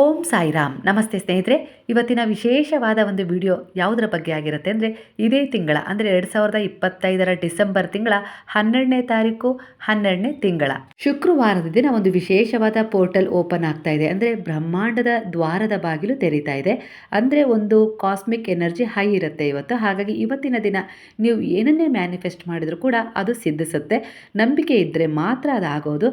ಓಂ ಸಾಯಿರಾಮ್. ನಮಸ್ತೆ ಸ್ನೇಹಿತರೆ. ಇವತ್ತಿನ ವಿಶೇಷವಾದ ಒಂದು ವಿಡಿಯೋ ಯಾವುದರ ಬಗ್ಗೆ ಆಗಿರುತ್ತೆ ಅಂದರೆ ಇದೇ ತಿಂಗಳ, ಅಂದರೆ ಎರಡು ಸಾವಿರದ ಇಪ್ಪತ್ತೈದರ ಡಿಸೆಂಬರ್ ತಿಂಗಳ ಹನ್ನೆರಡನೇ ತಾರೀಕು, ಹನ್ನೆರಡನೇ ತಿಂಗಳ. ಶುಕ್ರವಾರದ ದಿನ ಒಂದು ವಿಶೇಷವಾದ ಪೋರ್ಟಲ್ ಓಪನ್ ಆಗ್ತಾ ಇದೆ. ಅಂದರೆ ಬ್ರಹ್ಮಾಂಡದ ದ್ವಾರದ ಬಾಗಿಲು ತೆರೀತಾ ಇದೆ. ಅಂದರೆ ಒಂದು ಕಾಸ್ಮಿಕ್ ಎನರ್ಜಿ ಹೈ ಇರುತ್ತೆ ಇವತ್ತು. ಹಾಗಾಗಿ ಇವತ್ತಿನ ದಿನ ನೀವು ಏನನ್ನೇ ಮ್ಯಾನಿಫೆಸ್ಟ್ ಮಾಡಿದರೂ ಕೂಡ ಅದು ಸಿದ್ಧಿಸುತ್ತೆ. ನಂಬಿಕೆ ಇದ್ದರೆ ಮಾತ್ರ ಅದಾಗೋದು.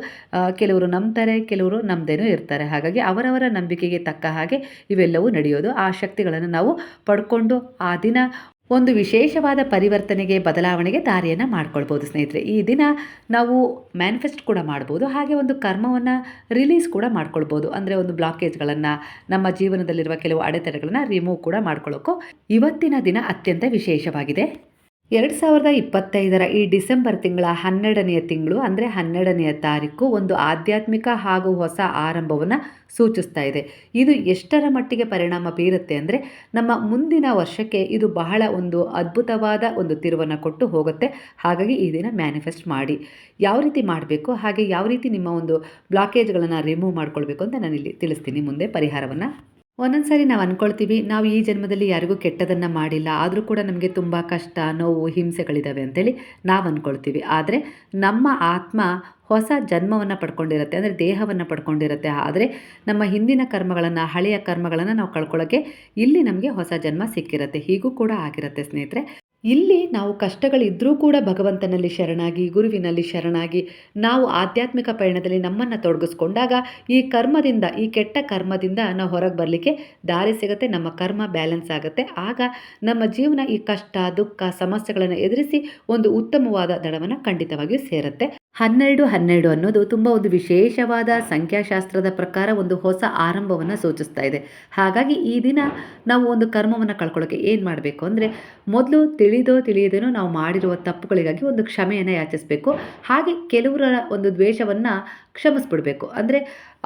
ಕೆಲವರು ನಂಬ್ತಾರೆ, ಕೆಲವರು ನಮ್ಮದೇನೂ ಇರ್ತಾರೆ. ಹಾಗಾಗಿ ಅವರವರ ನಂಬಿಕೆಗೆ ತಕ್ಕ ಹಾಗೆ ಇವೆಲ್ಲವೂ ನಡೆಯೋದು. ಆ ಶಕ್ತಿಗಳನ್ನು ನಾವು ಪಡ್ಕೊಂಡು ಆ ದಿನ ಒಂದು ವಿಶೇಷವಾದ ಪರಿವರ್ತನೆಗೆ, ಬದಲಾವಣೆಗೆ ದಾರಿಯನ್ನು ಮಾಡ್ಕೊಳ್ಬೋದು ಸ್ನೇಹಿತರೆ. ಈ ದಿನ ನಾವು ಮ್ಯಾನಿಫೆಸ್ಟ್ ಕೂಡ ಮಾಡ್ಬೋದು, ಹಾಗೆ ಒಂದು ಕರ್ಮವನ್ನು ರಿಲೀಸ್ ಕೂಡ ಮಾಡ್ಕೊಳ್ಬೋದು. ಅಂದರೆ ಒಂದು ಬ್ಲಾಕೇಜ್ಗಳನ್ನು, ನಮ್ಮ ಜೀವನದಲ್ಲಿರುವ ಕೆಲವು ಅಡೆತಡೆಗಳನ್ನು ರಿಮೂವ್ ಕೂಡ ಮಾಡ್ಕೊಳ್ಳೋಕ್ಕೂ ಇವತ್ತಿನ ದಿನ ಅತ್ಯಂತ ವಿಶೇಷವಾಗಿದೆ. ಎರಡು ಸಾವಿರದ ಇಪ್ಪತ್ತೈದರ ಈ ಡಿಸೆಂಬರ್ ತಿಂಗಳ ಹನ್ನೆರಡನೆಯ ತಿಂಗಳು ಅಂದರೆ ಹನ್ನೆರಡನೆಯ ತಾರೀಕು ಒಂದು ಆಧ್ಯಾತ್ಮಿಕ ಹಾಗೂ ಹೊಸ ಆರಂಭವನ್ನು ಸೂಚಿಸ್ತಾ ಇದೆ. ಇದು ಎಷ್ಟರ ಮಟ್ಟಿಗೆ ಪರಿಣಾಮ ಬೀರುತ್ತೆ ಅಂದರೆ ನಮ್ಮ ಮುಂದಿನ ವರ್ಷಕ್ಕೆ ಇದು ಬಹಳ ಒಂದು ಅದ್ಭುತವಾದ ಒಂದು ತಿರುವನ್ನು ಕೊಟ್ಟು ಹೋಗುತ್ತೆ. ಹಾಗಾಗಿ ಈ ದಿನ ಮ್ಯಾನಿಫೆಸ್ಟ್ ಮಾಡಿ. ಯಾವ ರೀತಿ ಮಾಡಬೇಕು, ಹಾಗೆ ಯಾವ ರೀತಿ ನಿಮ್ಮ ಒಂದು ಬ್ಲಾಕೇಜ್ಗಳನ್ನು ರಿಮೂವ್ ಮಾಡ್ಕೊಳ್ಬೇಕು ಅಂತ ನಾನು ಇಲ್ಲಿ ತಿಳಿಸ್ತೀನಿ. ಮುಂದೆ ಪರಿಹಾರವನ್ನು ಒಂದೊಂದು ಸಾರಿ ನಾವು ಅಂದ್ಕೊಳ್ತೀವಿ ನಾವು ಈ ಜನ್ಮದಲ್ಲಿ ಯಾರಿಗೂ ಕೆಟ್ಟದನ್ನು ಮಾಡಿಲ್ಲ, ಆದರೂ ಕೂಡ ನಮಗೆ ತುಂಬ ಕಷ್ಟ, ನೋವು ಹಿಂಸೆಗಳಿದ್ದಾವೆ ಅಂತೇಳಿ ನಾವು ಅಂದ್ಕೊಳ್ತೀವಿ ಆದರೆ ನಮ್ಮ ಆತ್ಮ ಹೊಸ ಜನ್ಮವನ್ನು ಪಡ್ಕೊಂಡಿರುತ್ತೆ, ಅಂದರೆ ದೇಹವನ್ನು ಪಡ್ಕೊಂಡಿರುತ್ತೆ. ಆದರೆ ನಮ್ಮ ಹಿಂದಿನ ಕರ್ಮಗಳನ್ನು, ಹಳೆಯ ಕರ್ಮಗಳನ್ನು ನಾವು ಕಳ್ಕೊಳ್ಳೋಕ್ಕೆ ಇಲ್ಲಿ ನಮಗೆ ಹೊಸ ಜನ್ಮ ಸಿಕ್ಕಿರುತ್ತೆ, ಹೀಗೂ ಕೂಡ ಆಗಿರುತ್ತೆ ಸ್ನೇಹಿತರೆ. ಇಲ್ಲಿ ನಾವು ಕಷ್ಟಗಳಿದ್ದರೂ ಕೂಡ ಭಗವಂತನಲ್ಲಿ ಶರಣಾಗಿ, ಗುರುವಿನಲ್ಲಿ ಶರಣಾಗಿ, ನಾವು ಆಧ್ಯಾತ್ಮಿಕ ಪಯಣದಲ್ಲಿ ನಮ್ಮನ್ನು ತೊಡಗಿಸ್ಕೊಂಡಾಗ ಈ ಕರ್ಮದಿಂದ, ಈ ಕೆಟ್ಟ ಕರ್ಮದಿಂದ ನಾವು ಹೊರಗೆ ಬರಲಿಕ್ಕೆ ದಾರಿ ಸಿಗುತ್ತೆ, ನಮ್ಮ ಕರ್ಮ ಬ್ಯಾಲೆನ್ಸ್ ಆಗುತ್ತೆ. ಆಗ ನಮ್ಮ ಜೀವನ ಈ ಕಷ್ಟ, ದುಃಖ, ಸಮಸ್ಯೆಗಳನ್ನು ಎದುರಿಸಿ ಒಂದು ಉತ್ತಮವಾದ ದಡವನ್ನು ಖಂಡಿತವಾಗಿಯೂ ಸೇರುತ್ತೆ. ಹನ್ನೆರಡು ಹನ್ನೆರಡು ಅನ್ನೋದು ತುಂಬ ಒಂದು ವಿಶೇಷವಾದ ಸಂಖ್ಯಾಶಾಸ್ತ್ರದ ಪ್ರಕಾರ ಒಂದು ಹೊಸ ಆರಂಭವನ್ನು ಸೂಚಿಸ್ತಾ ಇದೆ. ಹಾಗಾಗಿ ಈ ದಿನ ನಾವು ಒಂದು ಕರ್ಮವನ್ನು ಕಳ್ಕೊಳ್ಳೋಕೆ ಏನು ಮಾಡಬೇಕು ಅಂದರೆ ಮೊದಲು ತಿಳಿದೋ ತಿಳಿಯದೇನೋ ನಾವು ಮಾಡಿರುವ ತಪ್ಪುಗಳಿಗಾಗಿ ಒಂದು ಕ್ಷಮೆಯನ್ನು ಯಾಚಿಸಬೇಕು. ಹಾಗೆ ಕೆಲವರ ಒಂದು ದ್ವೇಷವನ್ನು ಕ್ಷಮಿಸ್ಬಿಡಬೇಕು. ಅಂದರೆ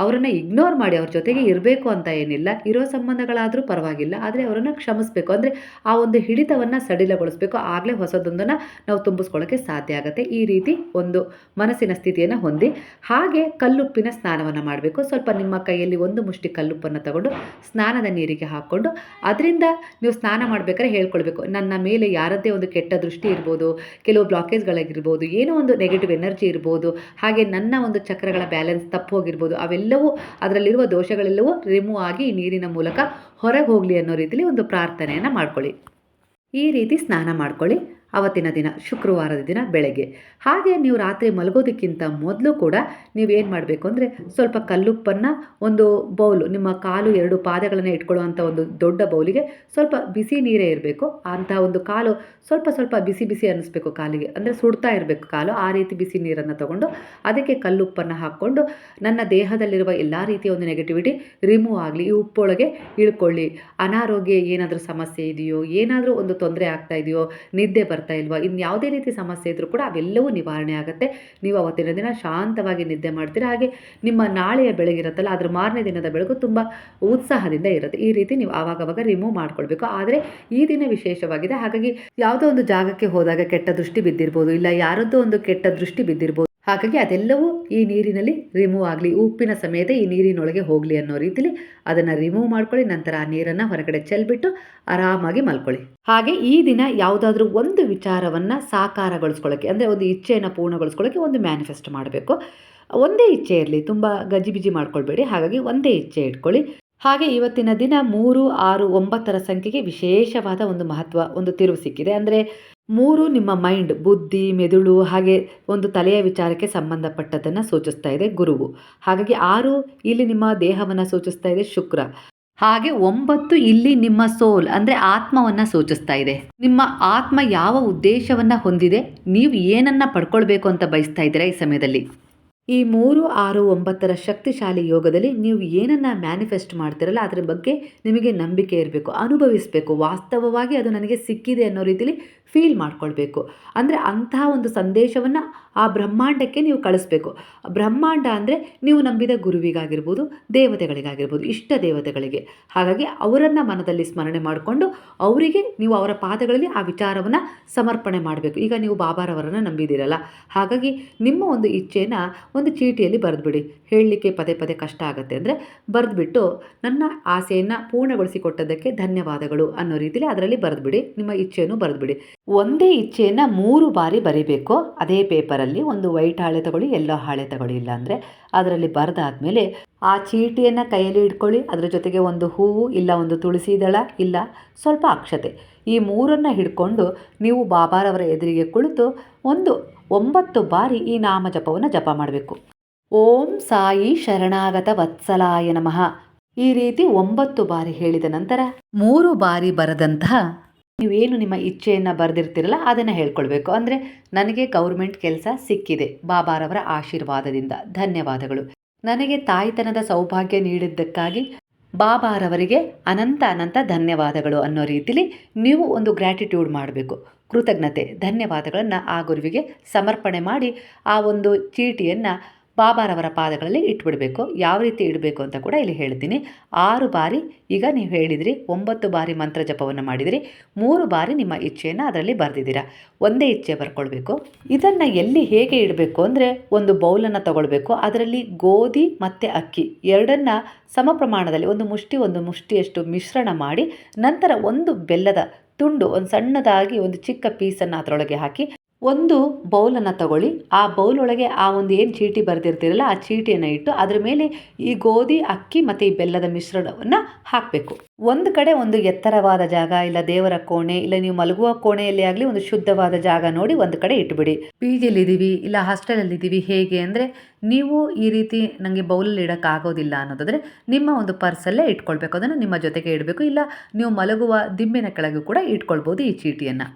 ಅವರನ್ನು ಇಗ್ನೋರ್ ಮಾಡಿ ಅವ್ರ ಜೊತೆಗೆ ಇರಬೇಕು ಅಂತ ಏನಿಲ್ಲ, ಇರೋ ಸಂಬಂಧಗಳಾದರೂ ಪರವಾಗಿಲ್ಲ, ಆದರೆ ಅವರನ್ನು ಕ್ಷಮಿಸಬೇಕು. ಅಂದರೆ ಆ ಒಂದು ಹಿಡಿತವನ್ನು ಸಡಿಲಗೊಳಿಸಬೇಕು. ಆಗಲೇ ಹೊಸದೊಂದನ್ನು ನಾವು ತುಂಬಿಸ್ಕೊಳ್ಳೋಕ್ಕೆ ಸಾಧ್ಯ ಆಗುತ್ತೆ. ಈ ರೀತಿ ಒಂದು ಮನಸ್ಸಿನ ಸ್ಥಿತಿಯನ್ನು ಹೊಂದಿ, ಹಾಗೆ ಕಲ್ಲುಪ್ಪಿನ ಸ್ನಾನವನ್ನು ಮಾಡಬೇಕು. ಸ್ವಲ್ಪ ನಿಮ್ಮ ಕೈಯಲ್ಲಿ ಒಂದು ಮುಷ್ಟಿ ಕಲ್ಲುಪ್ಪನ್ನು ತಗೊಂಡು ಸ್ನಾನದ ನೀರಿಗೆ ಹಾಕ್ಕೊಂಡು, ಅದರಿಂದ ನೀವು ಸ್ನಾನ ಮಾಡಬೇಕಾದ್ರೆ ಹೇಳ್ಕೊಳ್ಬೇಕು. ನನ್ನ ಮೇಲೆ ಯಾರದ್ದೇ ಒಂದು ಕೆಟ್ಟ ದೃಷ್ಟಿ ಇರ್ಬೋದು, ಕೆಲವು ಬ್ಲಾಕೇಜ್ಗಳಾಗಿರ್ಬೋದು ಏನೋ ಒಂದು ನೆಗೆಟಿವ್ ಎನರ್ಜಿ ಇರ್ಬೋದು, ಹಾಗೆ ನನ್ನ ಒಂದು ಚಕ್ರಗಳ ಬ್ಯಾಲೆನ್ಸ್ ತಪ್ಪು ಹೋಗಿರ್ಬೋದು ಅವೆಲ್ಲವೂ ಅದರಲ್ಲಿರುವ ದೋಷಗಳೆಲ್ಲವೂ ರಿಮೂವ್ ಆಗಿ ನೀರಿನ ಮೂಲಕ ಹೊರಗೆ ಹೋಗಲಿ ಅನ್ನೋ ರೀತಿಯಲ್ಲಿ ಒಂದು ಪ್ರಾರ್ಥನೆಯನ್ನು ಮಾಡ್ಕೊಳ್ಳಿ. ಈ ರೀತಿ ಸ್ನಾನ ಮಾಡ್ಕೊಳ್ಳಿ. ಅವತ್ತಿನ ದಿನ, ಶುಕ್ರವಾರದ ದಿನ ಬೆಳಗ್ಗೆ. ಹಾಗೆ ನೀವು ರಾತ್ರಿ ಮಲಗೋದಕ್ಕಿಂತ ಮೊದಲು ಕೂಡ ನೀವು ಏನು ಮಾಡಬೇಕು ಅಂದರೆ ಸ್ವಲ್ಪ ಕಲ್ಲುಪ್ಪನ್ನು ಒಂದು ಬೌಲು, ನಿಮ್ಮ ಕಾಲು ಎರಡು ಪಾದಗಳನ್ನು ಇಟ್ಕೊಳ್ಳುವಂಥ ಒಂದು ದೊಡ್ಡ ಬೌಲಿಗೆ ಸ್ವಲ್ಪ ಬಿಸಿ ನೀರೇ ಇರಬೇಕು. ಅಂತಹ ಒಂದು ಕಾಲು ಸ್ವಲ್ಪ ಸ್ವಲ್ಪ ಬಿಸಿ ಬಿಸಿ ಅನ್ನಿಸ್ಬೇಕು ಕಾಲಿಗೆ. ಅಂದರೆ ಸುಡ್ತಾ ಇರಬೇಕು ಕಾಲು, ಆ ರೀತಿ ಬಿಸಿ ನೀರನ್ನು ತಗೊಂಡು ಅದಕ್ಕೆ ಕಲ್ಲುಪ್ಪನ್ನು ಹಾಕ್ಕೊಂಡು ನನ್ನ ದೇಹದಲ್ಲಿರುವ ಎಲ್ಲ ರೀತಿಯ ಒಂದು ನೆಗೆಟಿವಿಟಿ ರಿಮೂವ್ ಆಗಲಿ, ಈ ಉಪ್ಪೊಳಗೆ ಇಳ್ಕೊಳ್ಳಿ. ಅನಾರೋಗ್ಯ ಏನಾದರೂ ಸಮಸ್ಯೆ ಇದೆಯೋ, ಏನಾದರೂ ಒಂದು ತೊಂದರೆ ಆಗ್ತಾ ಇದೆಯೋ, ನಿದ್ದೆ ಬರ್ತಾ ಇಲ್ವಾ? ಇನ್ನು ಯಾವುದೇ ರೀತಿ ಸಮಸ್ಯೆ ಇದ್ದರೂ ಕೂಡ ಅವೆಲ್ಲವೂ ನಿವಾರಣೆ ಆಗುತ್ತೆ. ನೀವು ಅವತ್ತಿನ ದಿನ ಶಾಂತವಾಗಿ ನಿದ್ದೆ ಮಾಡ್ತೀರಾ? ಹಾಗೆ ನಿಮ್ಮ ನಾಳೆಯ ಬೆಳಗಿರುತ್ತಲ್ಲ ಅದ್ರ ಮಾರನೇ ದಿನದ ಬೆಳಗು ತುಂಬ ಉತ್ಸಾಹದಿಂದ ಇರುತ್ತೆ. ಈ ರೀತಿ ನೀವು ಆವಾಗವಾಗ ರಿಮೂವ್ ಮಾಡ್ಕೊಳ್ಬೇಕು. ಆದರೆ ಈ ದಿನ ವಿಶೇಷವಾಗಿದೆ. ಹಾಗಾಗಿ ಯಾವುದೋ ಒಂದು ಜಾಗಕ್ಕೆ ಹೋದಾಗ ಕೆಟ್ಟ ದೃಷ್ಟಿ ಬಿದ್ದಿರ್ಬೋದು, ಇಲ್ಲ ಯಾರದ್ದೋ ಒಂದು ಕೆಟ್ಟ ದೃಷ್ಟಿ ಬಿದ್ದಿರ್ಬೋದು ಹಾಗಾಗಿ ಅದೆಲ್ಲವೂ ಈ ನೀರಿನಲ್ಲಿ ರಿಮೂವ್ ಆಗಲಿ, ಉಪ್ಪಿನ ಸಮೇತ ಈ ನೀರಿನೊಳಗೆ ಹೋಗಲಿ ಅನ್ನೋ ರೀತಿಲಿ ಅದನ್ನು ರಿಮೂವ್ ಮಾಡ್ಕೊಳ್ಳಿ, ನಂತರ ಆ ನೀರನ್ನು ಹೊರಗಡೆ ಚೆಲ್ಬಿಟ್ಟು ಆರಾಮಾಗಿ ಮಲ್ಕೊಳ್ಳಿ. ಹಾಗೆ ಈ ದಿನ ಯಾವುದಾದ್ರೂ ಒಂದು ವಿಚಾರವನ್ನು ಸಾಕಾರಗೊಳಿಸ್ಕೊಳ್ಳೋಕ್ಕೆ ಅಂದರೆ ಒಂದು ಇಚ್ಛೆಯನ್ನು ಪೂರ್ಣಗೊಳಿಸ್ಕೊಳ್ಳೋಕ್ಕೆ ಒಂದು ಮ್ಯಾನಿಫೆಸ್ಟ್ ಮಾಡಬೇಕು. ಒಂದೇ ಇಚ್ಛೆ ಇರಲಿ, ತುಂಬ ಗಜಿಬಿಜಿ ಮಾಡ್ಕೊಳ್ಬೇಡಿ, ಹಾಗಾಗಿ ಒಂದೇ ಇಚ್ಛೆ ಇಟ್ಕೊಳ್ಳಿ. ಹಾಗೆ ಇವತ್ತಿನ ದಿನ ಮೂರು, ಆರು, ಒಂಬತ್ತರ ಸಂಖ್ಯೆಗೆ ವಿಶೇಷವಾದ ಒಂದು ಮಹತ್ವ, ಒಂದು ತಿರುವು ಸಿಕ್ಕಿದೆ. ಅಂದರೆ ಮೂರು ನಿಮ್ಮ ಮೈಂಡ್, ಬುದ್ಧಿ, ಮೆದುಳು ಹಾಗೆ ಒಂದು ತಲೆಯ ವಿಚಾರಕ್ಕೆ ಸಂಬಂಧಪಟ್ಟದ್ದನ್ನು ಸೂಚಿಸ್ತಾ ಇದೆ ಗುರುವು. ಹಾಗಾಗಿ ಆರು ಇಲ್ಲಿ ನಿಮ್ಮ ದೇಹವನ್ನು ಸೂಚಿಸ್ತಾ ಇದೆ ಶುಕ್ರ. ಹಾಗೆ ಒಂಬತ್ತು ಇಲ್ಲಿ ನಿಮ್ಮ ಸೋಲ್ ಅಂದರೆ ಆತ್ಮವನ್ನು ಸೂಚಿಸ್ತಾ ಇದೆ. ನಿಮ್ಮ ಆತ್ಮ ಯಾವ ಉದ್ದೇಶವನ್ನು ಹೊಂದಿದೆ, ನೀವು ಏನನ್ನ ಪಡ್ಕೊಳ್ಬೇಕು ಅಂತ ಬಯಸ್ತಾ ಇದ್ದೀರಾ ಈ ಸಮಯದಲ್ಲಿ? ಈ ಮೂರು, ಆರು, ಒಂಬತ್ತರ ಶಕ್ತಿಶಾಲಿ ಯೋಗದಲ್ಲಿ ನೀವು ಏನನ್ನ ಮ್ಯಾನಿಫೆಸ್ಟ್ ಮಾಡ್ತಿರಲ್ಲ ಅದರ ಬಗ್ಗೆ ನಿಮಗೆ ನಂಬಿಕೆ ಇರಬೇಕು, ಅನುಭವಿಸಬೇಕು. ವಾಸ್ತವವಾಗಿ ಅದು ನನಗೆ ಸಿಕ್ಕಿದೆ ಅನ್ನೋ ರೀತಿಲಿ ಫೀಲ್ ಮಾಡ್ಕೊಳ್ಬೇಕು. ಅಂದರೆ ಅಂತಹ ಒಂದು ಸಂದೇಶವನ್ನು ಆ ಬ್ರಹ್ಮಾಂಡಕ್ಕೆ ನೀವು ಕಳಿಸ್ಬೇಕು. ಬ್ರಹ್ಮಾಂಡ ಅಂದರೆ ನೀವು ನಂಬಿದ ಗುರುವಿಗಾಗಿರ್ಬೋದು, ದೇವತೆಗಳಿಗಾಗಿರ್ಬೋದು, ಇಷ್ಟ ದೇವತೆಗಳಿಗೆ. ಹಾಗಾಗಿ ಅವರನ್ನು ಮನದಲ್ಲಿ ಸ್ಮರಣೆ ಮಾಡಿಕೊಂಡು ಅವರಿಗೆ ನೀವು ಅವರ ಪಾದಗಳಲ್ಲಿ ಆ ವಿಚಾರವನ್ನು ಸಮರ್ಪಣೆ ಮಾಡಬೇಕು. ಈಗ ನೀವು ಬಾಬಾರವರನ್ನು ನಂಬಿದ್ದೀರಲ್ಲ ಹಾಗಾಗಿ ನಿಮ್ಮ ಒಂದು ಇಚ್ಛೆನ ಒಂದು ಚೀಟಿಯಲ್ಲಿ ಬರೆದ್ಬಿಡಿ. ಹೇಳಲಿಕ್ಕೆ ಪದೇ ಪದೇ ಕಷ್ಟ ಆಗುತ್ತೆ ಅಂದರೆ ಬರೆದ್ಬಿಟ್ಟು ನನ್ನ ಆಸೆಯನ್ನು ಪೂರ್ಣಗೊಳಿಸಿಕೊಟ್ಟದ್ದಕ್ಕೆ ಧನ್ಯವಾದಗಳು ಅನ್ನೋ ರೀತಿಯಲ್ಲಿ ಅದರಲ್ಲಿ ಬರೆದ್ಬಿಡಿ. ನಿಮ್ಮ ಇಚ್ಛೆಯನ್ನು ಬರೆದ್ಬಿಡಿ. ಒಂದೇ ಇಚ್ಛೆಯನ್ನು ಮೂರು ಬಾರಿ ಬರಿಬೇಕು. ಅದೇ ಪೇಪರಲ್ಲಿ ಒಂದು ವೈಟ್ ಹಾಳೆ ತಗೊಳ್ಳಿ, ಎಲ್ಲೋ ಹಾಳೆ ತಗೊಳ್ಳಿ ಇಲ್ಲ ಅಂದರೆ ಅದರಲ್ಲಿ ಬರೆದಾದ್ಮೇಲೆ ಆ ಚೀಟಿಯನ್ನು ಕೈಯಲ್ಲಿ ಇಟ್ಕೊಳ್ಳಿ. ಅದರ ಜೊತೆಗೆ ಒಂದು ಹೂವು ಇಲ್ಲ ಒಂದು ತುಳಸಿ ದಳ ಇಲ್ಲ, ಸ್ವಲ್ಪ ಅಕ್ಷತೆ. ಈ ಮೂರನ್ನು ಹಿಡ್ಕೊಂಡು ನೀವು ಬಾಬಾರವರ ಎದುರಿಗೆ ಕುಳಿತು ಒಂದು ಒಂಬತ್ತು ಬಾರಿ ಈ ನಾಮ ಜಪವನ್ನು ಜಪ ಮಾಡಬೇಕು. ಓಂ ಸಾಯಿ ಶರಣಾಗತ ವತ್ಸಲಾಯ ನಮಃ. ಈ ರೀತಿ ಒಂಬತ್ತು ಬಾರಿ ಹೇಳಿದ ನಂತರ ಮೂರು ಬಾರಿ ಬರೆದಂತಹ ನೀವೇನು ನಿಮ್ಮ ಇಚ್ಛೆಯನ್ನು ಬರೆದಿರ್ತೀರಲ್ಲ ಅದನ್ನು ಹೇಳ್ಕೊಳ್ಬೇಕು. ಅಂದರೆ ನನಗೆ ಗೌರ್ಮೆಂಟ್ ಕೆಲಸ ಸಿಕ್ಕಿದೆ. ಬಾಬಾರವರ ಆಶೀರ್ವಾದದಿಂದ. ಧನ್ಯವಾದಗಳು. ನನಗೆ ತಾಯ್ತನದ ಸೌಭಾಗ್ಯ ನೀಡಿದ್ದಕ್ಕಾಗಿ ಬಾಬಾರವರಿಗೆ ಅನಂತ ಅನಂತ ಧನ್ಯವಾದಗಳು ಅನ್ನೋ ರೀತಿಲಿ ನೀವು ಒಂದು ಗ್ರ್ಯಾಟಿಟ್ಯೂಡ್ ಮಾಡಬೇಕು. ಕೃತಜ್ಞತೆ, ಧನ್ಯವಾದಗಳನ್ನು ಆ ಗುರುವಿಗೆ ಸಮರ್ಪಣೆ ಮಾಡಿ ಆ ಒಂದು ಚೀಟಿಯನ್ನು ಬಾಬಾರವರ ಪಾದಗಳಲ್ಲಿ ಇಟ್ಬಿಡಬೇಕು. ಯಾವ ರೀತಿ ಇಡಬೇಕು ಅಂತ ಕೂಡ ಇಲ್ಲಿ ಹೇಳ್ತೀನಿ. ಆರು ಬಾರಿ ಈಗ ನೀವು ಹೇಳಿದಿರಿ, ಒಂಬತ್ತು ಬಾರಿ ಮಂತ್ರ ಜಪವನ್ನು ಮಾಡಿದಿರಿ, ಮೂರು ಬಾರಿ ನಿಮ್ಮ ಇಚ್ಛೆಯನ್ನು ಅದರಲ್ಲಿ ಬರೆದಿದ್ದೀರಾ. ಒಂದೇ ಇಚ್ಛೆ ಬರ್ಕೊಳ್ಬೇಕು. ಇದನ್ನು ಎಲ್ಲಿ ಹೇಗೆ ಇಡಬೇಕು ಅಂದರೆ ಒಂದು ಬೌಲನ್ನು ತಗೊಳ್ಬೇಕು. ಅದರಲ್ಲಿ ಗೋಧಿ ಮತ್ತು ಅಕ್ಕಿ ಎರಡನ್ನು ಸಮ ಪ್ರಮಾಣದಲ್ಲಿ ಒಂದು ಮುಷ್ಟಿ, ಒಂದು ಮುಷ್ಟಿಯಷ್ಟು ಮಿಶ್ರಣ ಮಾಡಿ ನಂತರ ಒಂದು ಬೆಲ್ಲದ ತುಂಡು, ಒಂದು ಸಣ್ಣದಾಗಿ ಒಂದು ಚಿಕ್ಕ ಪೀಸನ್ನು ಅದರೊಳಗೆ ಹಾಕಿ ಒಂದು ಬೌಲನ್ನು ತಗೊಳ್ಳಿ. ಆ ಬೌಲೊಳಗೆ ಆ ಒಂದು ಏನು ಚೀಟಿ ಬರೆದಿರ್ತೀರಲ್ಲ, ಆ ಚೀಟಿಯನ್ನು ಇಟ್ಟು ಅದರ ಮೇಲೆ ಈ ಗೋಧಿ, ಅಕ್ಕಿ ಮತ್ತು ಈ ಬೆಲ್ಲದ ಮಿಶ್ರಣವನ್ನು ಹಾಕಬೇಕು. ಒಂದು ಕಡೆ ಒಂದು ಎತ್ತರವಾದ ಜಾಗ ಇಲ್ಲ ದೇವರ ಕೋಣೆ ಇಲ್ಲ ನೀವು ಮಲಗುವ ಕೋಣೆಯಲ್ಲಿ ಆಗಲಿ ಒಂದು ಶುದ್ಧವಾದ ಜಾಗ ನೋಡಿ ಒಂದು ಕಡೆ ಇಟ್ಬಿಡಿ. ಪಿ ಜಿಲಿದ್ದೀವಿ ಇಲ್ಲ ಹಾಸ್ಟೆಲಲ್ಲಿದ್ದೀವಿ ಹೇಗೆ ಅಂದರೆ ನೀವು ಈ ರೀತಿ ನನಗೆ ಬೌಲಲ್ಲಿ ಇಡೋಕ್ಕಾಗೋದಿಲ್ಲ ಅನ್ನೋದಾದರೆ ನಿಮ್ಮ ಒಂದು ಪರ್ಸಲ್ಲೇ ಇಟ್ಕೊಳ್ಬೇಕು. ಅದನ್ನು ನಿಮ್ಮ ಜೊತೆಗೆ ಇಡಬೇಕು. ಇಲ್ಲ ನೀವು ಮಲಗುವ ದಿಂಬಿನ ಕೆಳಗೂ ಕೂಡ ಇಟ್ಕೊಳ್ಬೋದು ಈ ಚೀಟಿಯನ್ನು.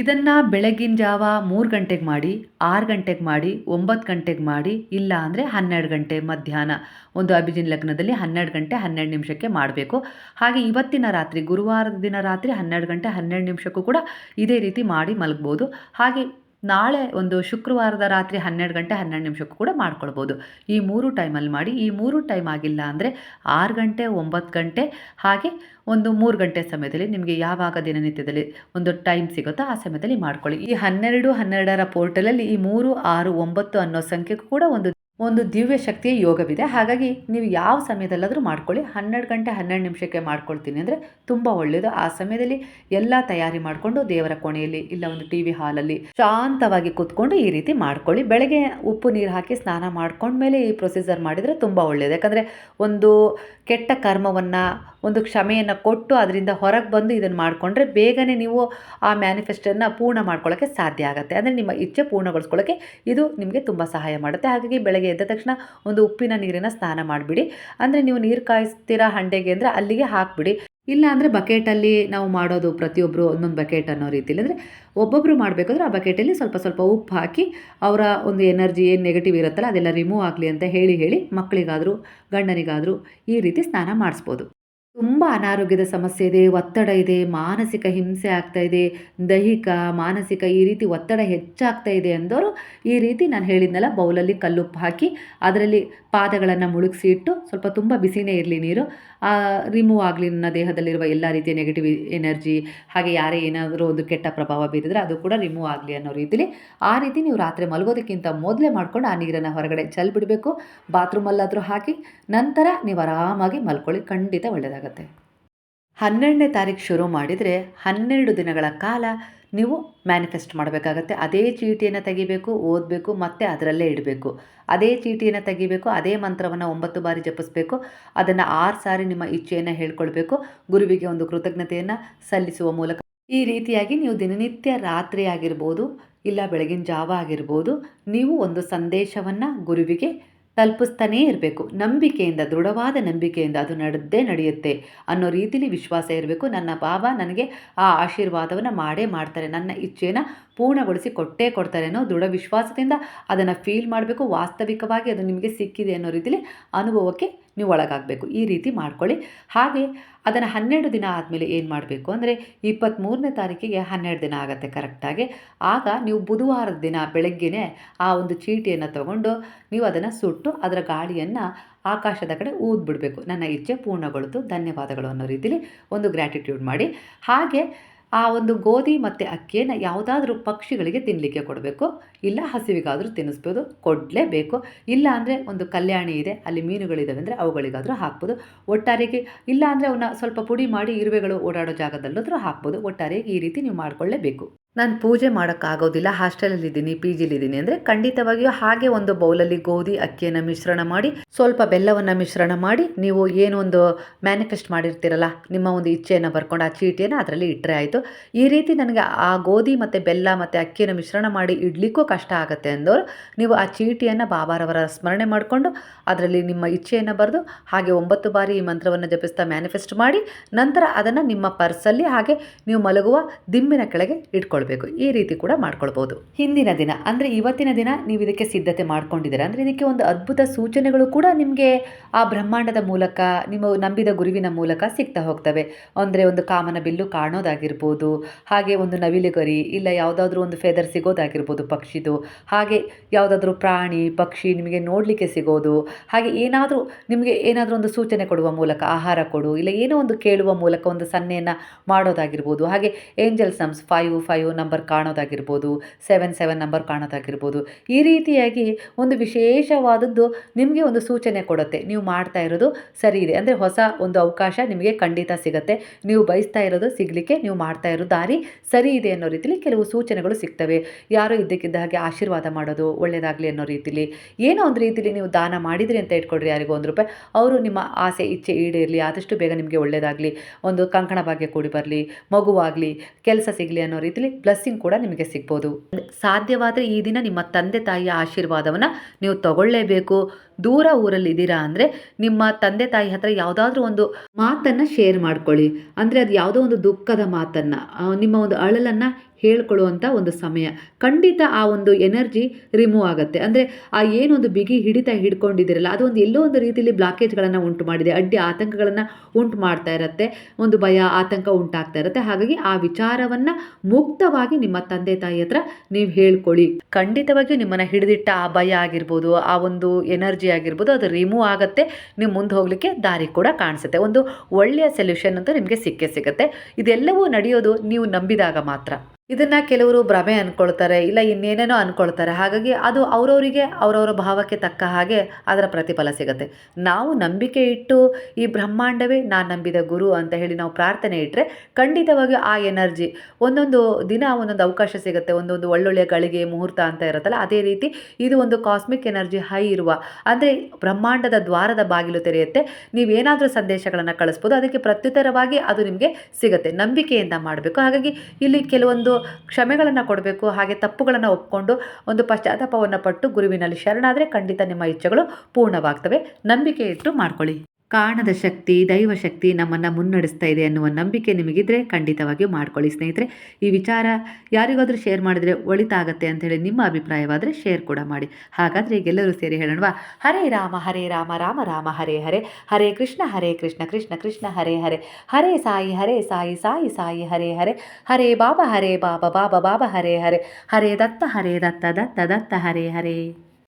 ಇದನ್ನು ಬೆಳಗಿನ ಜಾವ ಮೂರು ಗಂಟೆಗೆ ಮಾಡಿ, ಆರು ಗಂಟೆಗೆ ಮಾಡಿ, ಒಂಬತ್ತು ಗಂಟೆಗೆ ಮಾಡಿ, ಇಲ್ಲ ಅಂದರೆ ಹನ್ನೆರಡು ಗಂಟೆ ಮಧ್ಯಾಹ್ನ. ಒಂದು ಅಭಿಜಿನ್ ಲಗ್ನದಲ್ಲಿ ಹನ್ನೆರಡು ಗಂಟೆ ಹನ್ನೆರಡು ನಿಮಿಷಕ್ಕೆ ಮಾಡಬೇಕು. ಹಾಗೆ ಇವತ್ತಿನ ರಾತ್ರಿ, ಗುರುವಾರದ ದಿನ ರಾತ್ರಿ ಹನ್ನೆರಡು ಗಂಟೆ ಹನ್ನೆರಡು ನಿಮಿಷಕ್ಕೂ ಕೂಡ ಇದೇ ರೀತಿ ಮಾಡಿ ಮಲಗ್ಬೋದು. ಹಾಗೆ ನಾಳೆ ಒಂದು ಶುಕ್ರವಾರದ ರಾತ್ರಿ ಹನ್ನೆರಡು ಗಂಟೆ ಹನ್ನೆರಡು ನಿಮಿಷಕ್ಕೂ ಕೂಡ ಮಾಡ್ಕೊಳ್ಬೋದು. ಈ ಮೂರು ಟೈಮಲ್ಲಿ ಮಾಡಿ, ಈ ಮೂರು ಟೈಮ್ ಆಗಿಲ್ಲ ಅಂದರೆ ಆರು ಗಂಟೆ, ಒಂಬತ್ತು ಗಂಟೆ, ಹಾಗೆ ಒಂದು ಮೂರು ಗಂಟೆ ಸಮಯದಲ್ಲಿ ನಿಮಗೆ ಯಾವಾಗ ದಿನನಿತ್ಯದಲ್ಲಿ ಒಂದು ಟೈಮ್ ಸಿಗುತ್ತೋ ಆ ಸಮಯದಲ್ಲಿ ಮಾಡ್ಕೊಳ್ಳಿ. ಈ ಹನ್ನೆರಡು, ಹನ್ನೆರಡರ ಪೋರ್ಟಲಲ್ಲಿ ಈ ಮೂರು, ಆರು, ಒಂಬತ್ತು ಅನ್ನೋ ಸಂಖ್ಯೆಗೂ ಕೂಡ ಒಂದು ಒಂದು ದಿವ್ಯ ಶಕ್ತಿಯ ಯೋಗವಿದೆ. ಹಾಗಾಗಿ ನೀವು ಯಾವ ಸಮಯದಲ್ಲಾದರೂ ಮಾಡ್ಕೊಳ್ಳಿ. ಹನ್ನೆರಡು ಗಂಟೆ ಹನ್ನೆರಡು ನಿಮಿಷಕ್ಕೆ ಮಾಡ್ಕೊಳ್ತೀನಿ ಅಂದರೆ ತುಂಬ ಒಳ್ಳೆಯದು ಆ ಸಮಯದಲ್ಲಿ ಎಲ್ಲ ತಯಾರಿ ಮಾಡಿಕೊಂಡು ದೇವರ ಕೋಣೆಯಲ್ಲಿ ಇಲ್ಲ ಒಂದು ಟಿ ವಿ ಹಾಲಲ್ಲಿ ಶಾಂತವಾಗಿ ಕೂತ್ಕೊಂಡು ಈ ರೀತಿ ಮಾಡ್ಕೊಳ್ಳಿ. ಬೆಳಗ್ಗೆ ಉಪ್ಪು ನೀರು ಹಾಕಿ ಸ್ನಾನ ಮಾಡ್ಕೊಂಡ್ಮೇಲೆ ಈ ಪ್ರೊಸೀಜರ್ ಮಾಡಿದರೆ ತುಂಬ ಒಳ್ಳೆಯದು ಯಾಕಂದರೆ ಒಂದು ಕೆಟ್ಟ ಕರ್ಮವನ್ನು ಒಂದು ಕ್ಷಮೆಯನ್ನು ಕೊಟ್ಟು ಅದರಿಂದ ಹೊರಗೆ ಬಂದು ಇದನ್ನು ಮಾಡಿಕೊಂಡ್ರೆ ಬೇಗನೆ ನೀವು ಆ ಮ್ಯಾನಿಫೆಸ್ಟನ್ನು ಪೂರ್ಣ ಮಾಡ್ಕೊಳ್ಳೋಕ್ಕೆ ಸಾಧ್ಯ ಆಗುತ್ತೆ. ಅಂದರೆ ನಿಮ್ಮ ಇಚ್ಛೆ ಪೂರ್ಣಗೊಳಿಸ್ಕೊಳ್ಳೋಕ್ಕೆ ಇದು ನಿಮಗೆ ತುಂಬ ಸಹಾಯ ಮಾಡುತ್ತೆ. ಹಾಗಾಗಿ ಬೆಳಗ್ಗೆ ಎದ್ದ ತಕ್ಷಣ ಒಂದು ಉಪ್ಪಿನ ನೀರಿನ ಸ್ನಾನ ಮಾಡಿಬಿಡಿ. ಅಂದರೆ ನೀವು ನೀರು ಕಾಯಿಸ್ತೀರಾ ಹಂಡೆಗೆ ಅಂದರೆ ಅಲ್ಲಿಗೆ ಹಾಕಿಬಿಡಿ. ಇಲ್ಲ ಅಂದರೆ ಬಕೆಟಲ್ಲಿ ನಾವು ಮಾಡೋದು ಪ್ರತಿಯೊಬ್ಬರು ಒಂದೊಂದು ಬಕೆಟ್ ಅನ್ನೋ ರೀತಿಯಲ್ಲಿ ಅಂದರೆ ಒಬ್ಬೊಬ್ಬರು ಮಾಡಬೇಕಾದ್ರೆ ಆ ಬಕೆಟಲ್ಲಿ ಸ್ವಲ್ಪ ಸ್ವಲ್ಪ ಉಪ್ಪು ಹಾಕಿ ಅವರ ಒಂದು ಎನರ್ಜಿ ಏನು ನೆಗೆಟಿವ್ ಇರುತ್ತಲ್ಲ ಅದೆಲ್ಲ ರಿಮೂವ್ ಆಗಲಿ ಅಂತ ಹೇಳಿ ಹೇಳಿ ಮಕ್ಕಳಿಗಾದರೂ ಗಂಡನಿಗಾದರೂ ಈ ರೀತಿ ಸ್ನಾನ ಮಾಡಿಸ್ಬೋದು. ತುಂಬ ಅನಾರೋಗ್ಯದ ಸಮಸ್ಯೆ ಇದೆ, ಒತ್ತಡ ಇದೆ, ಮಾನಸಿಕ ಹಿಂಸೆ ಆಗ್ತಾ ಇದೆ, ದೈಹಿಕ, ಮಾನಸಿಕ ಈ ರೀತಿ ಒತ್ತಡ ಹೆಚ್ಚಾಗ್ತಾ ಇದೆ ಅಂದವರು ಈ ರೀತಿ ನಾನು ಹೇಳಿದ್ನಲ್ಲ, ಬೌಲಲ್ಲಿ ಕಲ್ಲುಪ್ಪು ಹಾಕಿ ಅದರಲ್ಲಿ ಪಾದಗಳನ್ನು ಮುಳುಗಿಸಿ ಇಟ್ಟು ಸ್ವಲ್ಪ ತುಂಬ ಬಿಸಿನೇ ಇರಲಿ ನೀರು. ರಿಮೂವ್ ಆಗಲಿ ನನ್ನ ದೇಹದಲ್ಲಿರುವ ಎಲ್ಲ ರೀತಿಯ ನೆಗೆಟಿವ್ ಎನರ್ಜಿ ಹಾಗೆ ಯಾರೇ ಏನಾದರೂ ಒಂದು ಕೆಟ್ಟ ಪ್ರಭಾವ ಬೀರಿದ್ರೆ ಅದು ಕೂಡ ರಿಮೂವ್ ಆಗಲಿ ಅನ್ನೋ ರೀತಿಲಿ ಆ ರೀತಿ ನೀವು ರಾತ್ರಿ ಮಲಗೋದಕ್ಕಿಂತ ಮೊದಲೇ ಮಾಡ್ಕೊಂಡು ಆ ನೀರನ್ನು ಹೊರಗಡೆ ಚೆಲ್ಬಿಡಬೇಕು. ಬಾತ್ರೂಮಲ್ಲಾದರೂ ಹಾಕಿ, ನಂತರ ನೀವು ಆರಾಮಾಗಿ ಮಲ್ಕೊಳ್ಳಿ, ಖಂಡಿತ ಒಳ್ಳೆಯದಾಗತ್ತೆ ಹನ್ನೆರಡನೇ ತಾರೀಕು ಶುರು ಮಾಡಿದರೆ ಹನ್ನೆರಡು ದಿನಗಳ ಕಾಲ ನೀವು ಮ್ಯಾನಿಫೆಸ್ಟ್ ಮಾಡಬೇಕಾಗತ್ತೆ. ಅದೇ ಚೀಟಿಯನ್ನು ತೆಗಿಬೇಕು, ಓದಬೇಕು, ಮತ್ತು ಅದರಲ್ಲೇ ಇಡಬೇಕು. ಅದೇ ಚೀಟಿಯನ್ನು ತೆಗಿಬೇಕು, ಅದೇ ಮಂತ್ರವನ್ನು ಒಂಬತ್ತು ಬಾರಿ ಜಪಿಸ್ಬೇಕು. ಅದನ್ನು ಆರು ಸಾರಿ ನಿಮ್ಮ ಇಚ್ಛೆಯನ್ನು ಹೇಳ್ಕೊಳ್ಬೇಕು. ಗುರುವಿಗೆ ಒಂದು ಕೃತಜ್ಞತೆಯನ್ನು ಸಲ್ಲಿಸುವ ಮೂಲಕ. ಈ ರೀತಿಯಾಗಿ ನೀವು ದಿನನಿತ್ಯ ರಾತ್ರಿ ಆಗಿರ್ಬೋದು, ಇಲ್ಲ ಬೆಳಗಿನ ಜಾವ ಆಗಿರ್ಬೋದು, ನೀವು ಒಂದು ಸಂದೇಶವನ್ನು ಗುರುವಿಗೆ ತಲುಪಿಸ್ತಾನೇ ಇರಬೇಕು. ನಂಬಿಕೆಯಿಂದ, ದೃಢವಾದ ನಂಬಿಕೆಯಿಂದ ಅದು ನಡೆದೇ ನಡೆಯುತ್ತೆ ಅನ್ನೋ ರೀತಿಲಿ ವಿಶ್ವಾಸ ಇರಬೇಕು. ನನ್ನ ಬಾಬಾ ನನಗೆ ಆ ಆಶೀರ್ವಾದವನ್ನು ಮಾಡೇ ಮಾಡ್ತಾರೆ. ನನ್ನ ಇಚ್ಛೆನ ಪೂರ್ಣಗೊಳಿಸಿ ಕೊಟ್ಟೇ ಕೊಡ್ತಾರೆ ಅನ್ನೋ ದೃಢ ವಿಶ್ವಾಸದಿಂದ ಅದನ್ನು ಫೀಲ್ ಮಾಡಬೇಕು. ವಾಸ್ತವಿಕವಾಗಿ ಅದು ನಿಮಗೆ ಸಿಕ್ಕಿದೆ ಅನ್ನೋ ರೀತಿಲಿ ಅನುಭವಕ್ಕೆ ನೀವು ಒಳಗಾಗಬೇಕು. ಈ ರೀತಿ ಮಾಡ್ಕೊಳ್ಳಿ. ಹಾಗೆ ಅದನ್ನು ಹನ್ನೆರಡು ದಿನ ಆದಮೇಲೆ ಏನು ಮಾಡಬೇಕು ಅಂದರೆ ಇಪ್ಪತ್ತ್ಮೂರನೇ ತಾರೀಕಿಗೆ ಹನ್ನೆರಡು ದಿನ ಆಗುತ್ತೆ ಕರೆಕ್ಟಾಗಿ ಆಗ. ನೀವು ಬುಧವಾರದ ದಿನ ಬೆಳಗ್ಗೆನೇ ಆ ಒಂದು ಚೀಟಿಯನ್ನು ತಗೊಂಡು ನೀವು ಅದನ್ನು ಸುಟ್ಟು ಅದರ ಗಾಳಿಯನ್ನು ಆಕಾಶದ ಕಡೆ ಊದ್ಬಿಡಬೇಕು. ನನ್ನ ಇಚ್ಛೆ ಪೂರ್ಣಗೊಳಿತು ಧನ್ಯವಾದಗಳು ಅನ್ನೋ ರೀತಿಲಿ ಒಂದು ಗ್ರ್ಯಾಟಿಟ್ಯೂಡ್ ಮಾಡಿ. ಹಾಗೆ ಆ ಒಂದು ಗೋಧಿ ಮತ್ತು ಅಕ್ಕಿಯನ್ನು ಯಾವುದಾದ್ರೂ ಪಕ್ಷಿಗಳಿಗೆ ತಿನ್ನಲಿಕ್ಕೆ ಕೊಡಬೇಕು. ಇಲ್ಲ ಹಸಿವಿಗಾದರೂ ತಿನ್ನಿಸ್ಬೋದು. ಕೊಡಲೇಬೇಕು. ಇಲ್ಲ ಅಂದರೆ ಒಂದು ಕಲ್ಯಾಣಿ ಇದೆ, ಅಲ್ಲಿ ಮೀನುಗಳಿದ್ದಾವೆ ಅಂದರೆ ಅವುಗಳಿಗಾದರೂ ಹಾಕ್ಬೋದು. ಒಟ್ಟಾರೆಗೆ ಇಲ್ಲ ಅಂದರೆ ಅವನ್ನ ಸ್ವಲ್ಪ ಪುಡಿ ಮಾಡಿ ಇರುವೆಗಳು ಓಡಾಡೋ ಜಾಗದಲ್ಲಾದರೂ ಹಾಕ್ಬೋದು. ಒಟ್ಟಾರೆಯಾಗಿ ಈ ರೀತಿ ನೀವು ಮಾಡಿಕೊಳ್ಳೇಬೇಕು. ನಾನು ಪೂಜೆ ಮಾಡೋಕ್ಕಾಗೋದಿಲ್ಲ, ಹಾಸ್ಟೆಲಲ್ಲಿದ್ದೀನಿ, ಪಿ ಜಿಲಿದ್ದೀನಿ ಅಂದರೆ ಖಂಡಿತವಾಗಿಯೂ ಹಾಗೆ ಒಂದು ಬೌಲಲ್ಲಿ ಗೋಧಿ, ಅಕ್ಕಿಯನ್ನು ಮಿಶ್ರಣ ಮಾಡಿ, ಸ್ವಲ್ಪ ಬೆಲ್ಲವನ್ನು ಮಿಶ್ರಣ ಮಾಡಿ, ನೀವು ಏನು ಒಂದು ಮ್ಯಾನಿಫೆಸ್ಟ್ ಮಾಡಿರ್ತೀರಲ್ಲ, ನಿಮ್ಮ ಒಂದು ಇಚ್ಛೆಯನ್ನು ಬರ್ಕೊಂಡು ಆ ಚೀಟಿಯನ್ನು ಅದರಲ್ಲಿ ಇಟ್ಟರೆ ಆಯಿತು. ಈ ರೀತಿ ನನಗೆ ಆ ಗೋಧಿ ಮತ್ತು ಬೆಲ್ಲ ಮತ್ತು ಅಕ್ಕಿಯನ್ನು ಮಿಶ್ರಣ ಮಾಡಿ ಇಡ್ಲಿಕ್ಕೂ ಕಷ್ಟ ಆಗುತ್ತೆ ಅಂದವರು ನೀವು ಆ ಚೀಟಿಯನ್ನು ಬಾಬಾರವರ ಸ್ಮರಣೆ ಮಾಡಿಕೊಂಡು ಅದರಲ್ಲಿ ನಿಮ್ಮ ಇಚ್ಛೆಯನ್ನು ಬರೆದು ಹಾಗೆ ಒಂಬತ್ತು ಬಾರಿ ಈ ಮಂತ್ರವನ್ನು ಜಪಿಸ್ತಾ ಮ್ಯಾನಿಫೆಸ್ಟ್ ಮಾಡಿ, ನಂತರ ಅದನ್ನು ನಿಮ್ಮ ಪರ್ಸಲ್ಲಿ ಹಾಗೆ ನೀವು ಮಲಗುವ ದಿಂಬಿನ ಕೆಳಗೆ ಇಟ್ಕೊಳ್ಬೇಕು. ಈ ರೀತಿ ಕೂಡ ಮಾಡ್ಕೊಳ್ಬೋದು. ಹಿಂದಿನ ದಿನ, ಅಂದರೆ ಇವತ್ತಿನ ದಿನ ನೀವು ಇದಕ್ಕೆ ಸಿದ್ಧತೆ ಮಾಡ್ಕೊಂಡಿದ್ದೀರಾ. ಅಂದರೆ ಇದಕ್ಕೆ ಒಂದು ಅದ್ಭುತ ಸೂಚನೆಗಳು ಕೂಡ ನಿಮಗೆ ಆ ಬ್ರಹ್ಮಾಂಡದ ಮೂಲಕ, ನಿಮ್ಮ ನಂಬಿದ ಗುರುವಿನ ಮೂಲಕ ಸಿಗ್ತಾ ಹೋಗ್ತವೆ. ಅಂದರೆ ಒಂದು ಕಾಮನ ಬಿಲ್ಲು ಕಾಣೋದಾಗಿರ್ಬೋದು, ಹಾಗೆ ಒಂದು ನವಿಲುಗರಿ, ಇಲ್ಲ ಯಾವುದಾದ್ರೂ ಒಂದು ಫೆದರ್ ಸಿಗೋದಾಗಿರ್ಬೋದು ಪಕ್ಷಿದು, ಹಾಗೆ ಯಾವುದಾದ್ರೂ ಪ್ರಾಣಿ, ಪಕ್ಷಿ ನಿಮಗೆ ನೋಡಲಿಕ್ಕೆ ಸಿಗೋದು, ಹಾಗೆ ಏನಾದರೂ ನಿಮಗೆ ಏನಾದರೂ ಒಂದು ಸೂಚನೆ ಕೊಡುವ ಮೂಲಕ ಆಹಾರ ಕೊಡು, ಇಲ್ಲ ಏನೋ ಒಂದು ಕೇಳುವ ಮೂಲಕ ಒಂದು ಸನ್ನೆಯನ್ನು ಮಾಡೋದಾಗಿರ್ಬೋದು. ಹಾಗೆ angel sums five five number ಕಾಣೋದಾಗಿರ್ಬೋದು ಸೆವೆನ್ ಸೆವೆನ್ ನಂಬರ್ ಕಾಣೋದಾಗಿರ್ಬೋದು, ಈ ರೀತಿಯಾಗಿ ಒಂದು ವಿಶೇಷವಾದದ್ದು ನಿಮಗೆ ಒಂದು ಸೂಚನೆ ಕೊಡುತ್ತೆ. ನೀವು ಮಾಡ್ತಾ ಇರೋದು ಸರಿ ಇದೆ. ಅಂದರೆ ಹೊಸ ಒಂದು ಅವಕಾಶ ನಿಮಗೆ ಖಂಡಿತ ಸಿಗುತ್ತೆ. ನೀವು ಬಯಸ್ತಾ ಇರೋದು ಸಿಗಲಿಕ್ಕೆ ನೀವು ಮಾಡ್ತಾ ಇರೋ ದಾರಿ ಸರಿ ಇದೆ ಅನ್ನೋ ರೀತಿಲಿ ಕೆಲವು ಸೂಚನೆಗಳು ಸಿಗ್ತವೆ. ಯಾರೋ ಇದ್ದಕ್ಕಿದ್ದ ಹಾಗೆ ಆಶೀರ್ವಾದ ಮಾಡೋದು ಒಳ್ಳೆಯದಾಗಲಿ ಅನ್ನೋ ರೀತಿಲಿ. ಏನೋ ಒಂದು ರೀತಿಲಿ ನೀವು ದಾನ ಮಾಡಿದ್ರಿ ಅಂತ ಇಟ್ಕೊಡ್ರಿ ಯಾರಿಗೂ ಒಂದು ರೂಪಾಯಿ. ಅವರು ನಿಮ್ಮ ಆಸೆ, ಇಚ್ಛೆ ಈಡೇರಲಿ, ಆದಷ್ಟು ಬೇಗ ನಿಮಗೆ ಒಳ್ಳೆಯದಾಗಲಿ ಒಂದು ಕಂಕಣ ಭಾಗ್ಯ ಕೂಡಿ ಬರಲಿ, ಮಗುವಾಗಲಿ, ಕೆಲಸ ಸಿಗಲಿ ಅನ್ನೋ ರೀತಿಲಿ ಬ್ಲೆಸ್ಸಿಂಗ್ ಕೂಡ ನಿಮಗೆ ಸಿಗ್ಬೋದು. ಸಾಧ್ಯವಾದರೆ ಈ ದಿನ ನಿಮ್ಮ ತಂದೆ ತಾಯಿಯ ಆಶೀರ್ವಾದವನ್ನು ನೀವು ತಗೊಳ್ಳೇಬೇಕು. ದೂರ ಊರಲ್ಲಿ ಇದ್ದೀರಾ ಅಂದರೆ ನಿಮ್ಮ ತಂದೆ ತಾಯಿ ಹತ್ರ ಯಾವುದಾದ್ರೂ ಒಂದು ಮಾತನ್ನು ಶೇರ್ ಮಾಡ್ಕೊಳ್ಳಿ. ಅಂದರೆ ಅದು ಯಾವುದೋ ಒಂದು ದುಃಖದ ಮಾತನ್ನು ನಿಮ್ಮ ಒಂದು ಅಳಲನ್ನು ಹೇಳ್ಕೊಳ್ಳುವಂಥ ಒಂದು ಸಮಯ. ಖಂಡಿತ ಆ ಒಂದು ಎನರ್ಜಿ ರಿಮೂವ್ ಆಗುತ್ತೆ. ಅಂದರೆ ಆ ಏನೊಂದು ಬಿಗಿ ಹಿಡಿತ ಹಿಡ್ಕೊಂಡಿದ್ದೀರಲ್ಲ ಅದು ಒಂದು ಎಲ್ಲೋ ಒಂದು ರೀತಿಯಲ್ಲಿ ಬ್ಲಾಕೇಜ್ಗಳನ್ನು ಉಂಟು ಮಾಡಿದೆ. ಅಡ್ಡಿ ಆತಂಕಗಳನ್ನು ಉಂಟು ಮಾಡ್ತಾ ಇರುತ್ತೆ. ಒಂದು ಭಯ, ಆತಂಕ ಉಂಟಾಗ್ತಾ ಇರುತ್ತೆ. ಹಾಗಾಗಿ ಆ ವಿಚಾರವನ್ನು ಮುಕ್ತವಾಗಿ ನಿಮ್ಮ ತಂದೆ, ತಾಯಿ ಹತ್ರ ನೀವು ಹೇಳ್ಕೊಳ್ಳಿ. ಖಂಡಿತವಾಗಿಯೂ ನಿಮ್ಮನ್ನು ಹಿಡಿದಿಟ್ಟ ಆ ಭಯ ಆಗಿರ್ಬೋದು, ಆ ಒಂದು ಎನರ್ಜಿ ಆಗಿರ್ಬೋದು, ಅದು ರಿಮೂವ್ ಆಗುತ್ತೆ. ನೀವು ಮುಂದೆ ಹೋಗಲಿಕ್ಕೆ ದಾರಿ ಕೂಡ ಕಾಣಿಸುತ್ತೆ. ಒಂದು ಒಳ್ಳೆಯ ಸೊಲ್ಯೂಷನ್ ಅಂತ ನಿಮಗೆ ಸಿಕ್ಕೇ ಸಿಗುತ್ತೆ. ಇದೆಲ್ಲವೂ ನಡೆಯೋದು ನೀವು ನಂಬಿದಾಗ ಮಾತ್ರ. ಇದನ್ನು ಕೆಲವರು ಭ್ರಮೆ ಅಂದ್ಕೊಳ್ತಾರೆ ಇಲ್ಲ ಇನ್ನೇನೇನೋ ಅಂದ್ಕೊಳ್ತಾರೆ ಹಾಗಾಗಿ ಅದು ಅವರವರಿಗೆ, ಅವರವರ ಭಾವಕ್ಕೆ ತಕ್ಕ ಹಾಗೆ ಅದರ ಪ್ರತಿಫಲ ಸಿಗುತ್ತೆ. ನಾವು ನಂಬಿಕೆ ಇಟ್ಟು ಈ ಬ್ರಹ್ಮಾಂಡವೇ ನಾನು ನಂಬಿದ ಗುರು ಅಂತ ಹೇಳಿ ನಾವು ಪ್ರಾರ್ಥನೆ ಇಟ್ಟರೆ ಖಂಡಿತವಾಗಿ ಆ ಎನರ್ಜಿ, ಒಂದೊಂದು ದಿನ ಒಂದೊಂದು ಅವಕಾಶ ಸಿಗುತ್ತೆ. ಒಂದೊಂದು ಒಳ್ಳೊಳ್ಳೆಯ ಗಳಿಗೆ ಮುಹೂರ್ತ ಅಂತ ಇರುತ್ತಲ್ಲ, ಅದೇ ರೀತಿ ಇದು ಒಂದು ಕಾಸ್ಮಿಕ್ ಎನರ್ಜಿ ಹೈ ಇರುವ, ಅಂದರೆ ಬ್ರಹ್ಮಾಂಡದ ದ್ವಾರದ ಬಾಗಿಲು ತೆರೆಯುತ್ತೆ. ನೀವೇನಾದರೂ ಸಂದೇಶಗಳನ್ನು ಕಳಿಸ್ಬೋದು, ಅದಕ್ಕೆ ಪ್ರತ್ಯುತ್ತರವಾಗಿ ಅದು ನಿಮಗೆ ಸಿಗುತ್ತೆ. ನಂಬಿಕೆಯಿಂದ ಮಾಡಬೇಕು. ಹಾಗಾಗಿ ಇಲ್ಲಿ ಕೆಲವೊಂದು ಕ್ಷಮೆಗಳನ್ನು ಕೊಡಬೇಕು, ಹಾಗೆ ತಪ್ಪುಗಳನ್ನು ಒಪ್ಕೊಂಡು ಒಂದು ಪಶ್ಚಾತ್ತಾಪವನ್ನು ಪಟ್ಟು ಗುರುವಿನಲ್ಲಿ ಶರಣಾದರೆ ಖಂಡಿತ ನಿಮ್ಮ ಇಚ್ಛೆಗಳು ಪೂರ್ಣವಾಗ್ತವೆ. ನಂಬಿಕೆ ಇಟ್ಟು ಮಾಡ್ಕೊಳ್ಳಿ. ಕಾಣದ ಶಕ್ತಿ, ದೈವ ಶಕ್ತಿ ನಮ್ಮನ್ನು ಮುನ್ನಡೆಸ್ತಾ ಇದೆ ಅನ್ನುವ ನಂಬಿಕೆ ನಿಮಗಿದ್ರೆ ಖಂಡಿತವಾಗಿಯೂ ಮಾಡ್ಕೊಳ್ಳಿ ಸ್ನೇಹಿತರೆ. ಈ ವಿಚಾರ ಯಾರಿಗಾದರೂ ಶೇರ್ ಮಾಡಿದರೆ ಒಳಿತಾಗತ್ತೆ ಅಂಥೇಳಿ ನಿಮ್ಮ ಅಭಿಪ್ರಾಯವಾದರೆ ಶೇರ್ ಕೂಡ ಮಾಡಿ. ಹಾಗಾದರೆ ಈಗೆಲ್ಲರೂ ಸೇರಿ ಹೇಳೋಣವಾ? ಹರೇ ರಾಮ ಹರೇ ರಾಮ ರಾಮ ರಾಮ, ಹರೇ ಹರೇ. ಹರೇ ಕೃಷ್ಣ ಹರೇ ಕೃಷ್ಣ ಕೃಷ್ಣ ಕೃಷ್ಣ, ಹರೇ ಹರೇ. ಹರೇ ಸಾಯಿ ಹರೇ ಸಾಯಿ ಸಾಯಿ ಸಾಯಿ, ಹರೇ ಹರೇ. ಹರೇ ಬಾಬಾ ಹರೇ ಬಾಬಾ ಬಾಬಾ ಬಾಬಾ, ಹರೇ ಹರೇ. ಹರೇ ದತ್ತ ಹರೇ ದತ್ತ ದತ್ತ ದತ್ತ, ಹರೇ ಹರೇ.